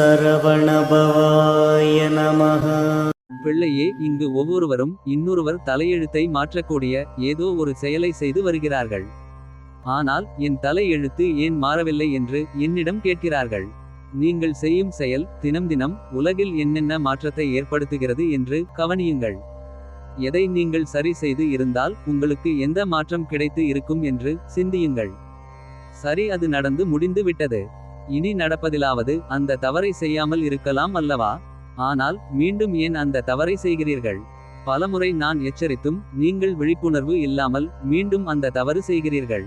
சரவணபவாய நமः பிள்ளையே இங்கு ஒவ்வொருவரும் இன்னொருவர் தலையெழுத்தை மாற்றக்கூடிய ஏதோ ஒரு செயலை செய்து வருகிறார்கள். ஆனால் என் தலையெழுத்து ஏன் மாறவில்லை என்று என்னிடம் கேட்கிறார்கள். நீங்கள் செய்யும் செயல் தினம் தினம் உலகில் என்னென்ன மாற்றத்தை ஏற்படுத்துகிறது என்று கவனியுங்கள். எதை நீங்கள் சரி செய்து இருந்தால் உங்களுக்கு எந்த மாற்றம் கிடைத்து இருக்கும் என்று சிந்தியுங்கள். சரி அது நடந்து முடிந்து விட்டது இனி நடப்பதிலாவது அந்த தவறை செய்யாமல் இருக்கலாம் அல்லவா? ஆனால் மீண்டும் ஏன் அந்த தவறை செய்கிறீர்கள்? பலமுறை நான் எச்சரித்தும் நீங்கள் விழிப்புணர்வு இல்லாமல் மீண்டும் அந்த தவறு செய்கிறீர்கள்.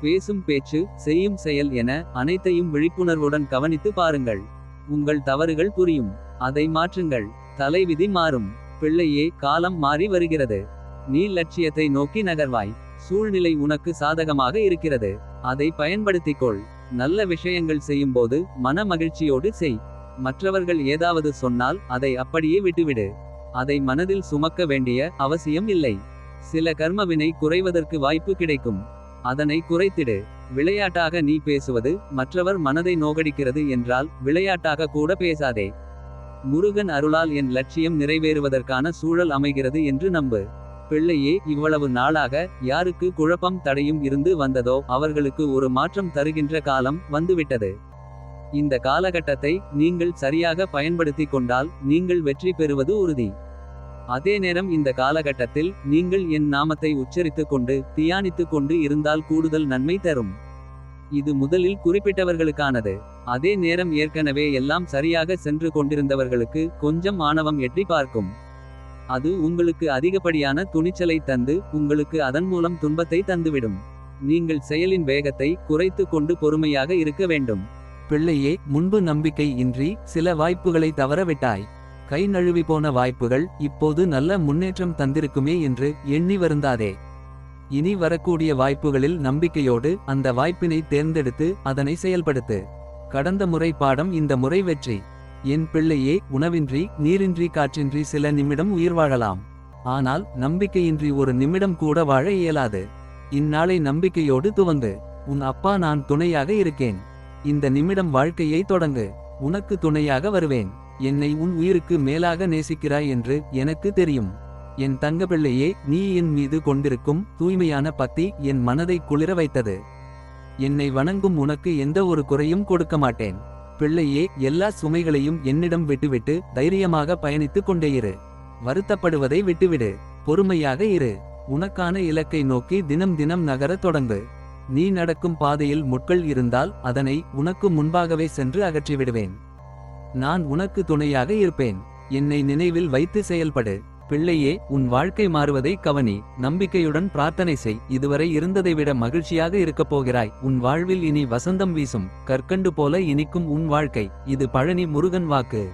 பேசும் பேச்சு செய்யும் செயல் என அனைத்தையும் விழிப்புணர்வுடன் கவனித்து பாருங்கள். உங்கள் தவறுகள் புரியும். அதை மாற்றுங்கள். தலைவிதி மாறும். பிள்ளையே காலம் மாறி வருகிறது. நீ லட்சியத்தை நோக்கி நகர்வாய். சூழ்நிலை உனக்கு சாதகமாக இருக்கிறது. அதை பயன்படுத்திக்கொள். நல்ல விஷயங்கள் செய்யும்போது மன மகிழ்ச்சியோடு செய். மற்றவர்கள் ஏதாவது சொன்னால் அதை அப்படியே விட்டுவிடு. அதை மனதில் சுமக்க வேண்டிய அவசியம் இல்லை. சில கர்மவினை குறைவதற்கு வாய்ப்பு கிடைக்கும். அதனை குறைத்திடு. விளையாட்டாக நீ பேசுவது மற்றவர் மனதை நோகடிக்கிறது என்றால் விளையாட்டாக கூட பேசாதே. முருகன் அருளால் என் லட்சியம் நிறைவேறுவதற்கான சூழல் அமைகிறது என்று நம்பு. பிள்ளையே இவ்வளவு நாளாக யாருக்கு குழப்பம் தடையும் இருந்து வந்ததோ அவர்களுக்கு ஒரு மாற்றம் தருகின்ற காலம் வந்துவிட்டது. இந்த காலகட்டத்தை நீங்கள் சரியாக பயன்படுத்திக் கொண்டால் நீங்கள் வெற்றி பெறுவது உறுதி. அதே நேரம் இந்த காலகட்டத்தில் நீங்கள் என் நாமத்தை உச்சரித்துக் கொண்டு தியானித்துக் கொண்டு இருந்தால் கூடுதல் நன்மை தரும். இது முதலில் குறிப்பிட்டவர்களுக்கானது. அதே நேரம் ஏற்கனவே எல்லாம் சரியாக சென்று கொண்டிருந்தவர்களுக்கு கொஞ்சம் ஆணவம் எட்டி பார்க்கும். அது உங்களுக்கு அதிகப்படியான துணிச்சலை தந்து உங்களுக்கு அதன் மூலம் துன்பத்தை தந்துவிடும். நீங்கள் செயலின் வேகத்தை குறைத்து கொண்டு பொறுமையாக இருக்க வேண்டும். பிள்ளையே முன்பு நம்பிக்கை இன்றி சில வாய்ப்புகளை தவறவிட்டாய். கை நழுவி போன வாய்ப்புகள் இப்போது நல்ல முன்னேற்றம் தந்திருக்குமே என்று எண்ணி வருந்தாதே. இனி வரக்கூடிய வாய்ப்புகளில் நம்பிக்கையோடு அந்த வாய்ப்பினை தேர்ந்தெடுத்து அதனை செயல்படுத்து. கடந்த முறை பாடம் இந்த முறை வெற்றி. என் பிள்ளையே உணவின்றி நீரின்றி காற்றின்றி சில நிமிடம் உயிர் வாழலாம். ஆனால் நம்பிக்கையின்றி ஒரு நிமிடம் கூட வாழ இயலாது. இந்நாளை நம்பிக்கையோடு துவங்கு. உன் அப்பா நான் துணையாக இருக்கேன். இந்த நிமிடம் வாழ்க்கையை தொடங்கு. உனக்கு துணையாக வருவேன். என்னை உன் உயிருக்கு மேலாக நேசிக்கிறாய் என்று எனக்கு தெரியும். என் தங்கப்பிள்ளையே நீ என் மீது கொண்டிருக்கும் தூய்மையான பக்தி என் மனதை குளிர வைத்தது. என்னை வணங்கும் உனக்கு எந்த ஒரு குறையும் கொடுக்க மாட்டேன். பிள்ளையே எல்லா சுமைகளையும் என்னிடம் விட்டுவிட்டு தைரியமாக பயணித்துக் கொண்டே இரு. வருத்தப்படுவதை விட்டுவிடு. பொறுமையாக இரு. உனக்கான இலக்கை நோக்கி தினம் தினம் நகரத் தொடங்கு. நீ நடக்கும் பாதையில் முட்கள் இருந்தால் அதனை உனக்கு முன்பாகவே சென்று அகற்றிவிடுவேன். நான் உனக்கு துணையாக இருப்பேன். என்னை நினைவில் வைத்து செயல்படு. பிள்ளையே உன் வாழ்க்கை மாறுவதை கவனி. நம்பிக்கையுடன் பிரார்த்தனை செய். இதுவரை இருந்ததை விட மகிழ்ச்சியாக இருக்கப் போகிறாய். உன் வாழ்வில் இனி வசந்தம் வீசும். கற்கண்டு போல இனிக்கும் உன் வாழ்க்கை. இது பழனி முருகன் வாக்கு.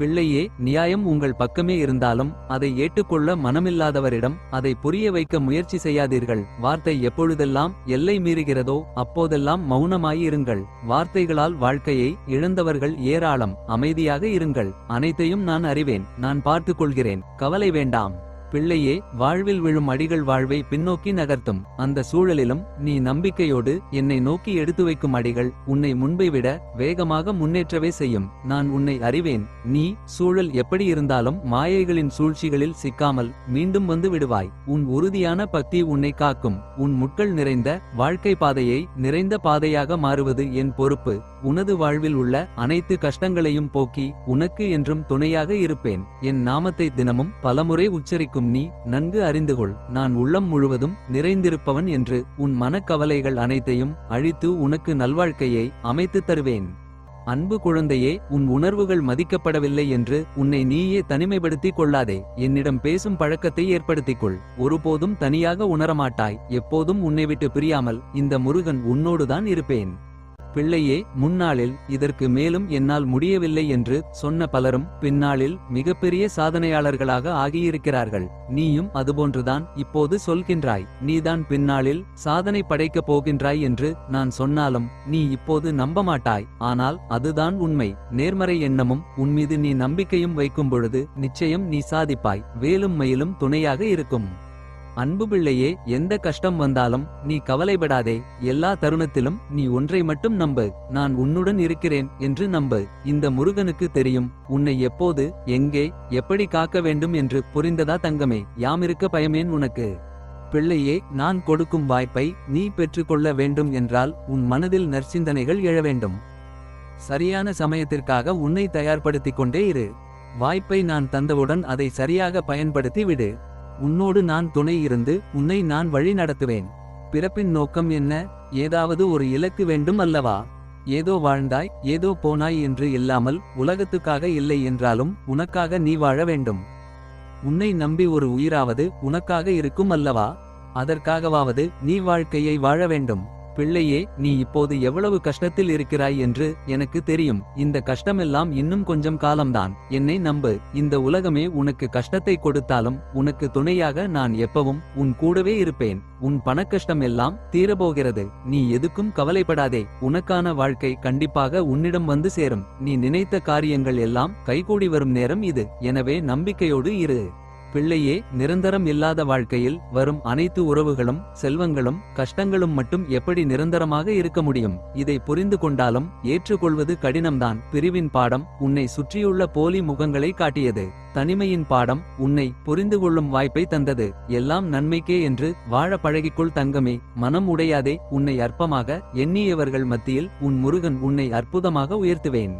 பிள்ளையே நியாயம் உங்கள் பக்கமே இருந்தாலும் அதை ஏற்றுக்கொள்ள மனமில்லாதவரிடம் அதை புரிய வைக்க முயற்சி செய்யாதீர்கள். வார்த்தை எப்பொழுதெல்லாம் எல்லை மீறுகிறதோ அப்போதெல்லாம் மௌனமாயிருங்கள். வார்த்தைகளால் வாழ்க்கையை இழந்தவர்கள் ஏராளம் அமைதியாக இருங்கள். அனைத்தையும் நான் அறிவேன் நான் பார்த்துக் கொள்கிறேன் கவலை வேண்டாம். பிள்ளையே வாழ்வில் விழும் அடிகள் வாழ்வை பின்னோக்கி நகர்த்தும். அந்த சூழலிலும் நீ நம்பிக்கையோடு என்னை நோக்கி எடுத்து வைக்கும் அடிகள் உன்னை முன்பை விட வேகமாக முன்னேற்றவே செய்யும். நான் உன்னை அறிவேன். நீ சூழல் எப்படி இருந்தாலும் மாயைகளின் சூழ்ச்சிகளில் சிக்காமல் மீண்டும் வந்து விடுவாய். உன் உறுதியான பக்தி உன்னை காக்கும். உன் முட்கள் நிறைந்த வாழ்க்கை பாதையை நிறைந்த பாதையாக மாறுவது என் பொறுப்பு. உனது வாழ்வில் உள்ள அனைத்து கஷ்டங்களையும் போக்கி உனக்கு என்றும் துணையாக இருப்பேன். என் நாமத்தை தினமும் பலமுறை உச்சரிக்கும். நீ நன்கு அறிந்துகொள். நான் உள்ளம் முழுவதும் நிறைந்திருப்பவன் என்று உன் மனக்கவலைகள் அனைத்தையும் அழித்து உனக்கு நல்வாழ்க்கையை அமைத்துத் தருவேன். அன்பு குழந்தையே உன் உணர்வுகள் மதிக்கப்படவில்லை என்று உன்னை நீயே தனிமைப்படுத்திக் கொள்ளாதே. என்னிடம் பேசும் பழக்கத்தை ஏற்படுத்திக்கொள். ஒருபோதும் தனியாக உணரமாட்டாய். எப்போதும் உன்னை விட்டு பிரியாமல் இந்த முருகன் உன்னோடுதான் இருப்பேன். பிள்ளையே முன்னாளில் இதற்கு மேலும் என்னால் முடியவில்லை என்று சொன்ன பலரும் பின்னாளில் மிகப்பெரிய சாதனையாளர்களாக ஆகியிருக்கிறார்கள். நீயும் அதுபோன்றுதான் இப்போது சொல்கின்றாய். நீதான் பின்னாளில் சாதனை படைக்கப் போகின்றாய் என்று நான் சொன்னாலும் நீ இப்போது நம்ப மாட்டாய் ஆனால் அதுதான் உண்மை. நேர்மறை எண்ணமும் உன்மீது நீ நம்பிக்கையும் வைக்கும் பொழுது நிச்சயம் நீ சாதிப்பாய். வேலும் மயிலும் துணையாக இருக்கும். அன்பு பிள்ளையே எந்த கஷ்டம் வந்தாலும் நீ கவலைப்படாதே. எல்லா தருணத்திலும் நீ ஒன்றை மட்டும் நம்பு. நான் உன்னுடன் இருக்கிறேன் என்று நம்பு. இந்த முருகனுக்கு தெரியும் உன்னை எப்போது எங்கே எப்படி காக்க வேண்டும் என்று புரிந்ததா தங்கமே. யாமிருக்க பயமேன் உனக்கு. பிள்ளையே நான் கொடுக்கும் வாய்ப்பை நீ பெற்றுக்கொள்ள வேண்டும் என்றால் உன் மனதில் நற்சிந்தனைகள் எழ வேண்டும். சரியான சமயத்திற்காக உன்னை தயார்படுத்திக் கொண்டே இரு. வாய்ப்பை நான் தந்தவுடன் அதை சரியாக பயன்படுத்தி விடு. உன்னோடு நான் துணை இருந்து உன்னை நான் வழி நடத்துவேன். பிறப்பின் நோக்கம் என்ன? ஏதாவது ஒரு இலக்கு வேண்டும் அல்லவா? ஏதோ வாழ்ந்தாய் ஏதோ போனாய் என்று இல்லாமல் உலகத்துக்காக இல்லை என்றாலும் உனக்காக நீ வாழ வேண்டும். உன்னை நம்பி ஒரு உயிராவது உனக்காக இருக்கும் அல்லவா? அதற்காகவாவது நீ வாழ்க்கையை வாழ வேண்டும். பிள்ளையே நீ இப்போது எவ்வளவு கஷ்டத்தில் இருக்கிறாய் என்று எனக்கு தெரியும். இந்த கஷ்டமெல்லாம் இன்னும் கொஞ்சம் காலம்தான். என்னை நம்பு. இந்த உலகமே உனக்கு கஷ்டத்தை கொடுத்தாலும் உனக்கு துணையாக நான் எப்பவும் உன் கூடவே இருப்பேன். உன் பணக்கஷ்டம் எல்லாம் தீரப்போகிறது. நீ எதுக்கும் கவலைப்படாதே. உனக்கான வாழ்க்கை கண்டிப்பாக உன்னிடம் வந்து சேரும். நீ நினைத்த காரியங்கள் எல்லாம் கைகூடி வரும் நேரம் இது. எனவே நம்பிக்கையோடு இரு. பிள்ளையே நிரந்தரம் இல்லாத வாழ்க்கையில் வரும் அனைத்து உறவுகளும் செல்வங்களும் கஷ்டங்களும் மட்டும் எப்படி நிரந்தரமாக இருக்க முடியும்? இதை புரிந்து கொண்டாலும் ஏற்றுக்கொள்வது கடினம்தான். பிரிவின் பாடம் உன்னை சுற்றியுள்ள போலி முகங்களை காட்டியது. தனிமையின் பாடம் உன்னை புரிந்து கொள்ளும் வாய்ப்பை தந்தது. எல்லாம் நன்மைக்கே என்று வாழ பழகிக்கொள் தங்கமே. மனம் உடையாதே உன்னை அற்பமாக எண்ணியவர்கள் மத்தியில் உன் முருகன் உன்னை அற்புதமாக உயர்த்துவேன்.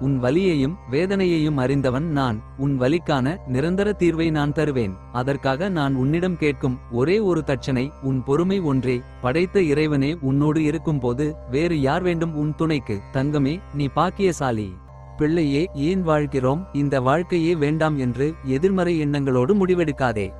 உன் வலியையும் வேதனையையும் அறிந்தவன் நான். உன் வலிக்கான நிரந்தர தீர்வை நான் தருவேன். அதற்காக நான் உன்னிடம் கேட்கும் ஒரே ஒரு தட்சணை உன் பொறுமை ஒன்றே. படைத்த இறைவனே உன்னோடு இருக்கும்போது வேறு யார் வேண்டும் உன் துணைக்கு? தங்கமே நீ பாக்கியசாலி. பிள்ளையே ஏன் வாழ்கிறோம்? இந்த வாழ்க்கையே வேண்டாம் என்று எதிர்மறை எண்ணங்களோடு முடிவெடுக்காதே.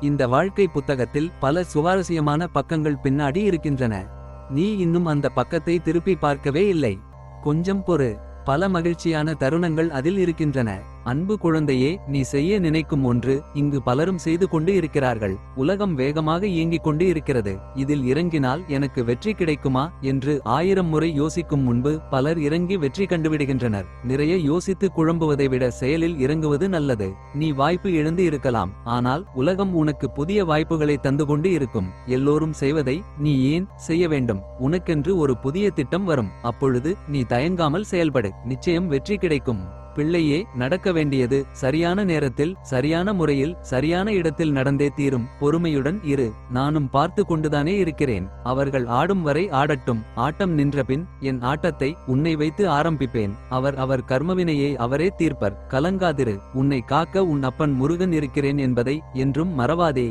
இந்த வாழ்க்கை புத்தகத்தில் பல சுவாரஸ்யமான பக்கங்கள் பின்னாடி இருக்கின்றன. நீ இன்னும் அந்த பக்கத்தை திருப்பி பார்க்கவே இல்லை. கொஞ்சம் பொறு. பல மகிழ்ச்சியான தருணங்கள் அதில் இருக்கின்றன. அன்பு குழந்தையே நீ செய்ய நினைக்கும் ஒன்று இங்கு பலரும் செய்து கொண்டு இருக்கிறார்கள். உலகம் வேகமாக இயங்கிக் கொண்டு இருக்கிறது. இதில் இறங்கினால் எனக்கு வெற்றி கிடைக்குமா என்று ஆயிரம் முறை யோசிக்கும் முன்பு பலர் இறங்கி வெற்றி கண்டுவிடுகின்றனர். நிறைய யோசித்து குழம்புவதை விட செயலில் இறங்குவது நல்லது. நீ வாய்ப்பு எழுந்து இருக்கலாம். ஆனால் உலகம் உனக்கு புதிய வாய்ப்புகளை தந்து கொண்டு இருக்கும். எல்லோரும் செய்வதை நீ ஏன் செய்ய வேண்டும்? உனக்கென்று ஒரு புதிய திட்டம் வரும். அப்பொழுது நீ தயங்காமல் செயல்படு. நிச்சயம் வெற்றி கிடைக்கும். பிள்ளையே நடக்க வேண்டியது சரியான நேரத்தில் சரியான முறையில் சரியான இடத்தில் நடந்தே தீரும். பொறுமையுடன் இரு. நானும் பார்த்து கொண்டுதானே இருக்கிறேன். அவர்கள் ஆடும் வரை ஆடட்டும். ஆட்டம் நின்றபின் என் ஆட்டத்தை உன்னை வைத்து ஆரம்பிப்பேன். அவர் அவர் கர்மவினையை அவரே தீர்ப்பர். கலங்காதிரு. உன்னை காக்க உன் அப்பன் முருகன் இருக்கிறேன் என்பதை என்றும் மறவாதே.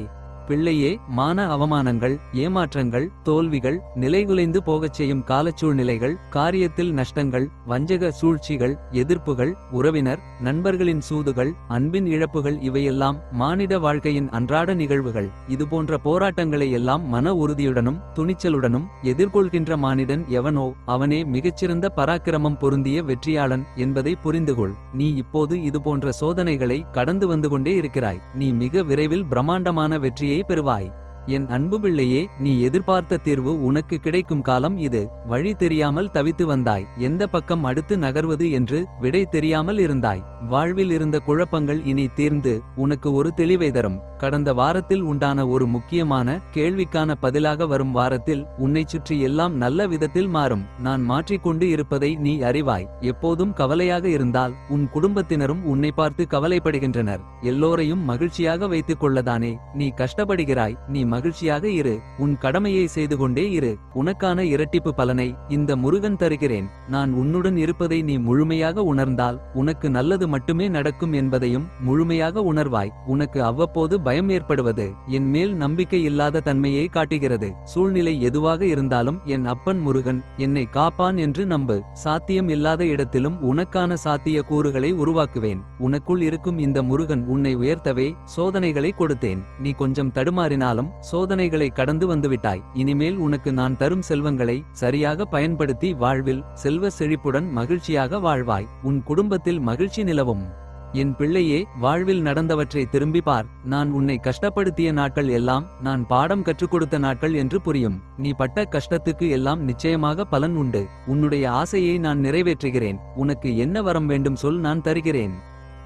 பிள்ளையே மான அவமானங்கள் ஏமாற்றங்கள் தோல்விகள் நிலைகுலைந்து போகச் செய்யும் காலச்சூழ்நிலைகள் காரியத்தில் நஷ்டங்கள் வஞ்சக சூழ்ச்சிகள் எதிர்ப்புகள் உறவினர் நண்பர்களின் சூதுகள் அன்பின் இழப்புகள் இவையெல்லாம் மானிட வாழ்க்கையின் அன்றாட நிகழ்வுகள். இதுபோன்ற போராட்டங்களை எல்லாம் மன உறுதியுடனும் துணிச்சலுடனும் எதிர்கொள்கின்ற மானிடன் எவனோ அவனே மிகச்சிறந்த பராக்கிரமம் பொருந்திய வெற்றியாளன் என்பதை புரிந்துகொள். நீ இப்போது இதுபோன்ற சோதனைகளை கடந்து வந்து கொண்டே இருக்கிறாய். நீ மிக விரைவில் பிரம்மாண்டமான வெற்றியை பெறுவாய் என் அன்பு பிள்ளையே நீ எதிர்பார்த்த தீர்வு உனக்கு கிடைக்கும் காலம் இது. வழி தெரியாமல் தவித்து வந்தாய். எந்த பக்கம் அடுத்து நகர்வது என்று விடை தெரியாமல் இருந்தாய். வாழ்வில் இருந்த குழப்பங்கள் இனி தீர்ந்து உனக்கு ஒரு தெளிவை தரும். கடந்த வாரத்தில் உண்டான ஒரு முக்கியமான கேள்விக்கான பதிலாக வரும் வாரத்தில் உன்னை சுற்றி எல்லாம் நல்ல விதத்தில் மாறும். நான் மாற்றிக்கொண்டு இருப்பதை நீ அறிவாய். எப்போதும் கவலையாக இருந்தால் உன் குடும்பத்தினரும் உன்னை பார்த்து கவலைப்படுகின்றனர். எல்லோரையும் மகிழ்ச்சியாக வைத்துக் கொள்ளதானே. நீ கஷ்டப்படுகிறாய். நீ மகிழ்ச்சியாக இரு. உன் கடமையை செய்து கொண்டே இரு. உனக்கான இரட்டிப்பு பலனை இந்த முருகன் தருகிறேன். நான் உன்னுடன் இருப்பதை நீ முழுமையாக உணர்ந்தால் உனக்கு நல்லது மட்டுமே நடக்கும் என்பதையும் முழுமையாக உணர்வாய். உனக்கு அவ்வப்போது பயம் ஏற்படுவது என் மேல் நம்பிக்கை இல்லாத தன்மையை காட்டுகிறது. சூழ்நிலை எதுவாக இருந்தாலும் என் அப்பன் முருகன் என்னை காப்பான் என்று நம்பு. சாத்தியம் இல்லாத இடத்திலும் உனக்கான சாத்திய கூறுகளை உருவாக்குவேன். உனக்குள் இருக்கும் இந்த முருகன் உன்னை உயர்த்தவே சோதனைகளை கொடுத்தேன். நீ கொஞ்சம் தடுமாறினாலும் சோதனைகளை கடந்து வந்துவிட்டாய். இனிமேல் உனக்கு நான் தரும் செல்வங்களை சரியாக பயன்படுத்தி வாழ்வில் செல்வ செழிப்புடன் மகிழ்ச்சியாக வாழ்வாய். உன் குடும்பத்தில் மகிழ்ச்சி நிலவும். என் பிள்ளையே வாழ்வில் நடந்தவற்றை திரும்பி பார். நான் உன்னை கஷ்டப்படுத்திய நாட்கள் எல்லாம் நான் பாடம் கற்றுக் கொடுத்த நாட்கள் என்று புரியும். நீ பட்ட கஷ்டத்துக்கு எல்லாம் நிச்சயமாக பலன் உண்டு. உன்னுடைய ஆசையை நான் நிறைவேற்றுகிறேன். உனக்கு என்ன வரம் வேண்டும் சொல் நான் தருகிறேன்.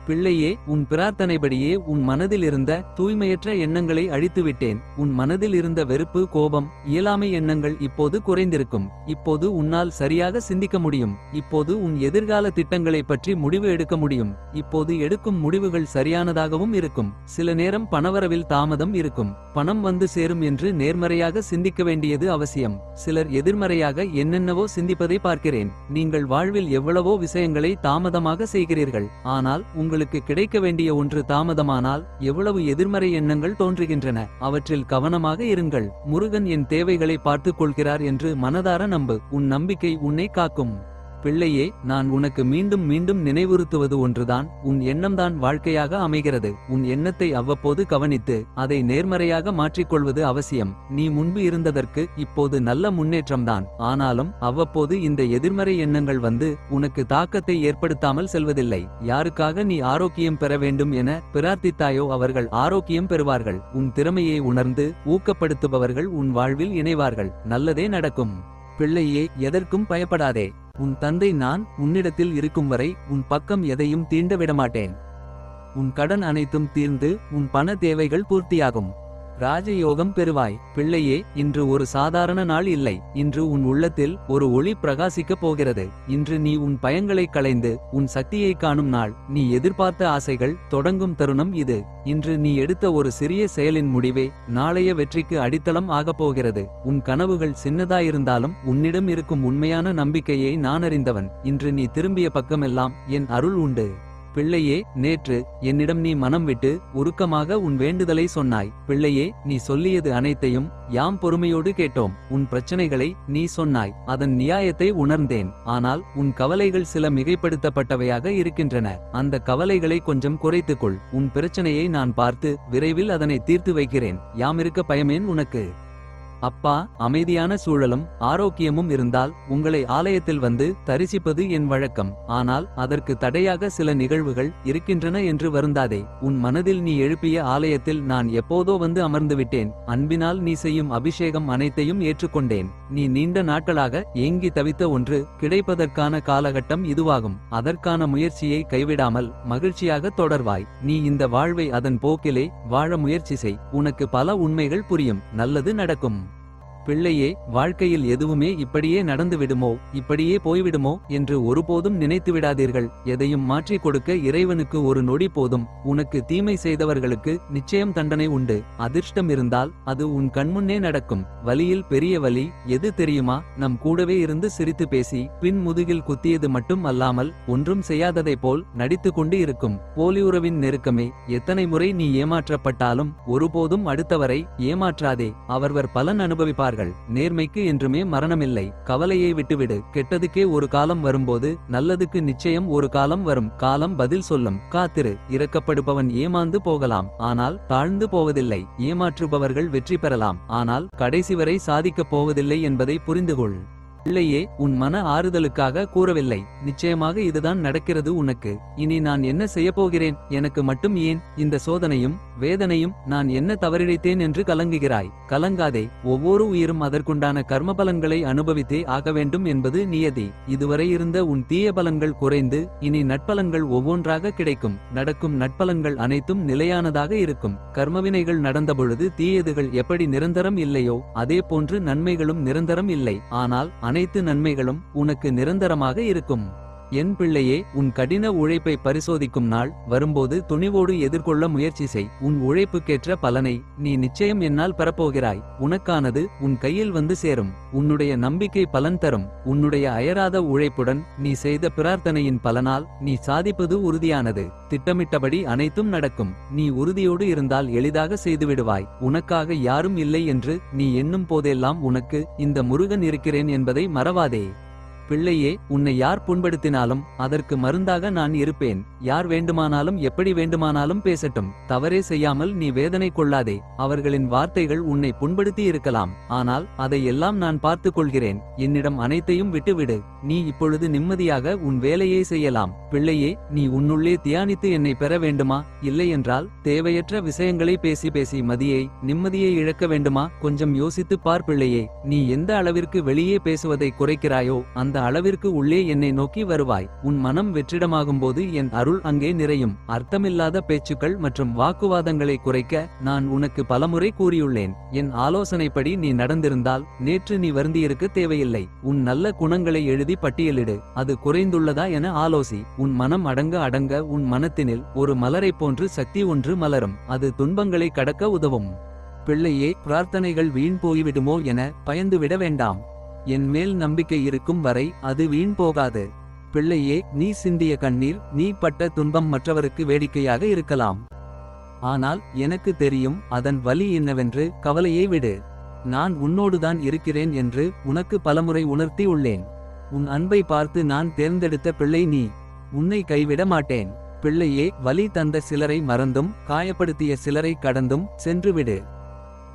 பிள்ளையே உன் பிரார்த்தனைபடியே உன் மனதில் இருந்த தூய்மையற்ற எண்ணங்களை அழித்துவிட்டேன். உன் மனதில் இருந்த வெறுப்பு கோபம் இயலாமை எண்ணங்கள் இப்போது குறைந்திருக்கும். இப்போது உன்னால் சரியாக சிந்திக்க முடியும். இப்போது உன் எதிர்கால திட்டங்களை பற்றி முடிவு எடுக்க முடியும். இப்போது எடுக்கும் முடிவுகள் சரியானதாகவும் இருக்கும். சில நேரம் பணவரவில் தாமதம் இருக்கும். பணம் வந்து சேரும் என்று நேர்மறையாக சிந்திக்க வேண்டியது அவசியம். சிலர் எதிர்மறையாக என்னென்னவோ சிந்திப்பதை பார்க்கிறேன். நீங்கள் வாழ்வில் எவ்வளவோ விஷயங்களை தாமதமாக செய்கிறீர்கள். ஆனால் உங்கள் உங்களுக்கு கிடைக்க வேண்டிய ஒன்று தாமதமானால் எவ்வளவு எதிர்மறை எண்ணங்கள் தோன்றுகின்றன அவற்றில் கவனமாக இருங்கள். முருகன் என் தேவைகளை பார்த்துக் கொள்கிறார் என்று மனதார நம்பு. உன் நம்பிக்கை உன்னை காக்கும். பிள்ளையே நான் உனக்கு மீண்டும் மீண்டும் நினைவுறுத்துவது ஒன்றுதான். உன் எண்ணம்தான் வாழ்க்கையாக அமைகிறது. உன் எண்ணத்தை அவ்வப்போது கவனித்து அதை நேர்மறையாக மாற்றிக்கொள்வது அவசியம். நீ முன்பு இருந்ததற்கு இப்போது நல்ல முன்னேற்றம்தான். ஆனாலும் அவ்வப்போது இந்த எதிர்மறை எண்ணங்கள் வந்து உனக்கு தாக்கத்தை ஏற்படுத்தாமல் செல்வதில்லை. யாருக்காக நீ ஆரோக்கியம் பெற வேண்டும் என பிரார்த்தித்தாயோ அவர்கள் ஆரோக்கியம் பெறுவார்கள். உன் திறமையை உணர்ந்து ஊக்கப்படுத்துபவர்கள் உன் வாழ்வில் இணைவார்கள். நல்லதே நடக்கும். பிள்ளையே எதற்கும் பயப்படாதே. உன் தந்தை நான் உன்னிடத்தில் இருக்கும் வரை உன் பக்கம் எதையும் தீண்ட விடமாட்டேன் உன் கடன் அனைத்தும் தீர்ந்து உன் பண தேவைகள் பூர்த்தியாகும். ராஜயோகம் பெறுவாய். பிள்ளையே இன்று ஒரு சாதாரண நாள் இல்லை. இன்று உன் உள்ளத்தில் ஒரு ஒளி பிரகாசிக்கப் போகிறது. இன்று நீ உன் பயங்களை களைந்து உன் சக்தியை காணும் நாள். நீ எதிர்பார்த்த ஆசைகள் தொடங்கும் தருணம் இது. இன்று நீ எடுத்த ஒரு சிறிய செயலின் முடிவே நாளைய வெற்றிக்கு அடித்தளம் ஆகப் போகிறது. உன் கனவுகள் சின்னதாயிருந்தாலும் உன்னிடம் இருக்கும் உண்மையான நம்பிக்கையை நான் அறிந்தவன். இன்று நீ திரும்பிய பக்கமெல்லாம் என் அருள் உண்டு. பிள்ளையே நேற்று என்னிடம் நீ மனம் விட்டு உருக்கமாக உன் வேண்டுதலை சொன்னாய். பிள்ளையே நீ சொல்லியது அனைத்தையும் யாம் பொறுமையோடு கேட்டோம். உன் பிரச்சனைகளை நீ சொன்னாய். அதன் நியாயத்தை உணர்ந்தேன். ஆனால் உன் கவலைகள் சில மிகைப்படுத்தப்பட்டவையாக இருக்கின்றன. அந்த கவலைகளை கொஞ்சம் குறைத்துக்கொள். உன் பிரச்சனையை நான் பார்த்து விரைவில் அதனை தீர்த்து வைக்கிறேன். யாமிருக்க பயமேன் உனக்கு. அப்பா அமைதியான சூழலும் ஆரோக்கியமும் இருந்தால் உங்களை ஆலயத்தில் வந்து தரிசிப்பது என் வழக்கம். ஆனால் அதற்கு தடையாக சில நிகழ்வுகள் இருக்கின்றன என்று வருந்தாதே. உன் மனதில் நீ எழுப்பிய ஆலயத்தில் நான் எப்போதோ வந்து அமர்ந்துவிட்டேன். அன்பினால் நீ செய்யும் அபிஷேகம் அனைத்தையும் ஏற்றுக்கொண்டேன். நீ நீண்ட நாட்களாக ஏங்கி தவித்த ஒன்று கிடைப்பதற்கான காலகட்டம் இதுவாகும். அதற்கான முயற்சியை கைவிடாமல் மகிழ்ச்சியாக தொடர்வாய். நீ இந்த வாழ்வை அதன் போக்கிலே வாழ முயற்சி செய். உனக்கு பல உண்மைகள் புரியும். நல்லது நடக்கும். பிள்ளையே வாழ்க்கையில் எதுவுமே இப்படியே நடந்து விடுமோ இப்படியே போய்விடுமோ என்று ஒருபோதும் நினைத்து விடாதீர்கள் எதையும் மாற்றி கொடுக்க இறைவனுக்கு ஒரு நொடி போதும். உனக்கு தீமை செய்தவர்களுக்கு நிச்சயம் தண்டனை உண்டு. அதிர்ஷ்டம் இருந்தால் அது உன் கண்முன்னே நடக்கும். வலியில் பெரிய வலி எது தெரியுமா? நம் கூடவே இருந்து சிரித்து பேசி பின் முதுகில் குத்தியது மட்டும் அல்லாமல் ஒன்றும் செய்யாததை போல் நடித்து கொண்டு இருக்கும். போலியுறவின் நெருக்கமே எத்தனை முறை நீ ஏமாற்றப்பட்டாலும் ஒருபோதும் அடுத்தவரை ஏமாற்றாதே. அவர்வர் பலன் அனுபவிப்பார். அனுபவிப்பார்கள் நேர்மைக்கு என்றுமே மரணமில்லை கவலையை விட்டுவிடு கெட்டதுக்கே ஒரு காலம் வரும்போது நல்லதுக்கு நிச்சயம் ஒரு காலம் வரும் காலம் பதில் சொல்லும் காத்திரு இறக்கப்படுபவன் ஏமாந்து போகலாம் ஆனால் தாழ்ந்து போவதில்லை ஏமாற்றுபவர்கள் வெற்றி பெறலாம் ஆனால் கடைசி வரை சாதிக்கப் போவதில்லை என்பதை புரிந்துகொள். பிள்ளையே உன் மன ஆறுதலுக்காக கூறவில்லை. நிச்சயமாக இதுதான் நடக்கிறது உனக்கு. இனி நான் என்ன செய்யப் போகிறேன்? எனக்கு மட்டும் ஏன்? இந்த சோதனையும் வேதனையும் நான் என்ன தவறிழைத்தேன் என்று கலங்குகிறாய். கலங்காதே ஒவ்வொரு உயிரும் அதற்குண்டான கர்ம பலன்களை அனுபவித்தே ஆக வேண்டும் என்பது நியதி. இதுவரை இருந்த உன் தீய பலன்கள் குறைந்து இனி நட்பலன்கள் ஒவ்வொன்றாக கிடைக்கும். நடக்கும் நட்பலன்கள் அனைத்தும் நிலையானதாக இருக்கும். கர்மவினைகள் நடந்தபொழுது தீயதுகள் எப்படி நிரந்தரம் இல்லையோ அதே போன்று நன்மைகளும் நிரந்தரம் இல்லை. ஆனால் அனைத்து நன்மைகளும் உனக்கு நிரந்தரமாக இருக்கும். என் பிள்ளையே உன் கடின உழைப்பை பரிசோதிக்கும் நாள் வரும்போது துணிவோடு எதிர்கொள்ள முயற்சி செய். உன் உழைப்புக்கேற்ற பலனை நீ நிச்சயம் என்னால் பெறப்போகிறாய். உனக்கானது உன் கையில் வந்து சேரும். உன்னுடைய நம்பிக்கை பலன் தரும். உன்னுடைய அயராத உழைப்புடன் நீ செய்த பிரார்த்தனையின் பலனால் நீ சாதிப்பது உறுதியானது. திட்டமிட்டபடி அனைத்தும் நடக்கும். நீ உறுதியோடு இருந்தால் எளிதாக செய்துவிடுவாய் உனக்காக யாரும் இல்லை என்று நீ எண்ணும் போதெல்லாம் உனக்கு இந்த முருகன் இருக்கிறேன் என்பதை மறவாதே. பிள்ளையே உன்னை யார் புண்படுத்தினாலும் அதற்கு மருந்தாக நான் இருப்பேன். யார் வேண்டுமானாலும் எப்படி வேண்டுமானாலும் பேசட்டும். தவறே செய்யாமல் நீ வேதனை கொள்ளாதே. அவர்களின் வார்த்தைகள் உன்னை புண்படுத்தி இருக்கலாம். ஆனால் அதை எல்லாம் நான் பார்த்துக் கொள்கிறேன். என்னிடம் அனைத்தையும் விட்டுவிடு. நீ இப்பொழுது நிம்மதியாக உன் வேலையை செய்யலாம். பிள்ளையே நீ உன்னுள்ளே தியானித்து என்னை பெற வேண்டுமா? இல்லையென்றால் தேவையற்ற விஷயங்களை பேசி பேசி மதியை நிம்மதியை இழக்க வேண்டுமா? கொஞ்சம் யோசித்துப் பார் பிள்ளையே. நீ எந்த அளவிற்கு வெளியே பேசுவதை குறைக்கிறாயோ அந்த அளவிற்கு உள்ளே என்னை நோக்கி வருவாய். உன் மனம் வெற்றிடமாகும்போது என் அருள் அங்கே நிறையும். அர்த்தமில்லாத பேச்சுக்கள் மற்றும் வாக்குவாதங்களை குறைக்க நான் உனக்கு பலமுறை கூறியுள்ளேன். என் ஆலோசனைப்படி நீ நடந்திருந்தால் நேற்று நீ வருந்தியிருக்க தேவையில்லை. உன் நல்ல குணங்களை எழுதி பட்டியலிடு. அது குறைந்துள்ளதா என ஆலோசி. உன் மனம் அடங்க அடங்க உன் மனத்தினில் ஒரு மலரைப் போன்று சக்தி ஒன்று மலரும். அது துன்பங்களை கடக்க உதவும். பிள்ளையே பிரார்த்தனைகள் வீண் போய்விடுமோ என பயந்துவிட வேண்டாம். என் மேல் நம்பிக்கை இருக்கும் வரை அது வீண் போகாது. பிள்ளையே நீ சிந்திய கண்ணீர் நீ பட்ட துன்பம் மற்றவருக்கு வேடிக்கையாக இருக்கலாம். ஆனால் எனக்கு தெரியும் அதன் வலி என்னவென்று கவலையை விடு. நான் உன்னோடுதான் இருக்கிறேன் என்று உனக்கு பலமுறை உணர்த்தி உள்ளேன். உன் அன்பை பார்த்து நான் தேர்ந்தெடுத்த பிள்ளை நீ. உன்னை கைவிட மாட்டேன். பிள்ளையே வலி தந்த சிலரை மறந்தும் காயப்படுத்திய சிலரை கடந்தும் சென்றுவிடு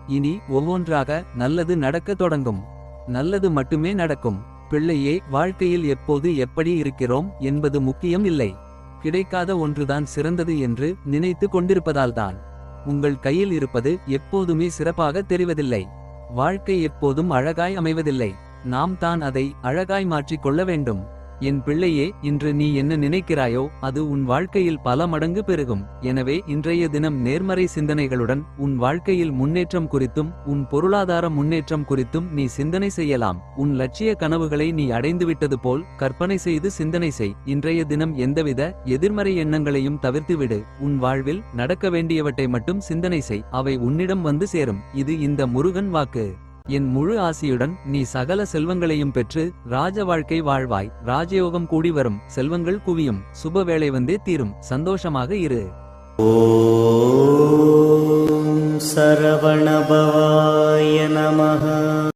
இனி ஒவ்வொன்றாக நல்லது நடக்கத் தொடங்கும். நல்லது மட்டுமே நடக்கும். பிள்ளையே வாழ்க்கையில் எப்போது எப்படி இருக்கிறோம் என்பது முக்கியம் இல்லை. கிடைக்காத ஒன்றுதான் சிறந்தது என்று நினைத்து கொண்டிருப்பதால்தான் உங்கள் கையில் இருப்பது எப்போதுமே சிறப்பாக தெரிவதில்லை. வாழ்க்கை எப்போதும் அழகாய் அமைவதில்லை. நாம் தான் அதை அழகாய் மாற்றிக் கொள்ள வேண்டும். என் பிள்ளையே இன்று நீ என்ன நினைக்கிறாயோ அது உன் வாழ்க்கையில் பல மடங்கு பெருகும். எனவே இன்றைய தினம் நேர்மறை சிந்தனைகளுடன் உன் வாழ்க்கையில் முன்னேற்றம் குறித்தும் உன் பொருளாதார முன்னேற்றம் குறித்தும் நீ சிந்தனை செய்யலாம். உன் லட்சிய கனவுகளை நீ அடைந்துவிட்டது போல் கற்பனை செய்து சிந்தனை செய். இன்றைய தினம் எந்தவித எதிர்மறை எண்ணங்களையும் தவிர்த்துவிடு. உன் வாழ்வில் நடக்க வேண்டியவற்றை மட்டும் சிந்தனை செய். அவை உன்னிடம் வந்து சேரும். இது இந்த முருகன் வாக்கு. என் முழு ஆசியுடன் நீ சகல செல்வங்களையும் பெற்று ராஜ வாழ்க்கை வாழ்வாய். ராஜயோகம் கூடி வரும். செல்வங்கள் குவியும். சுப வேலை வந்தே தீரும். சந்தோஷமாக இரு. சரவணபவாய நமக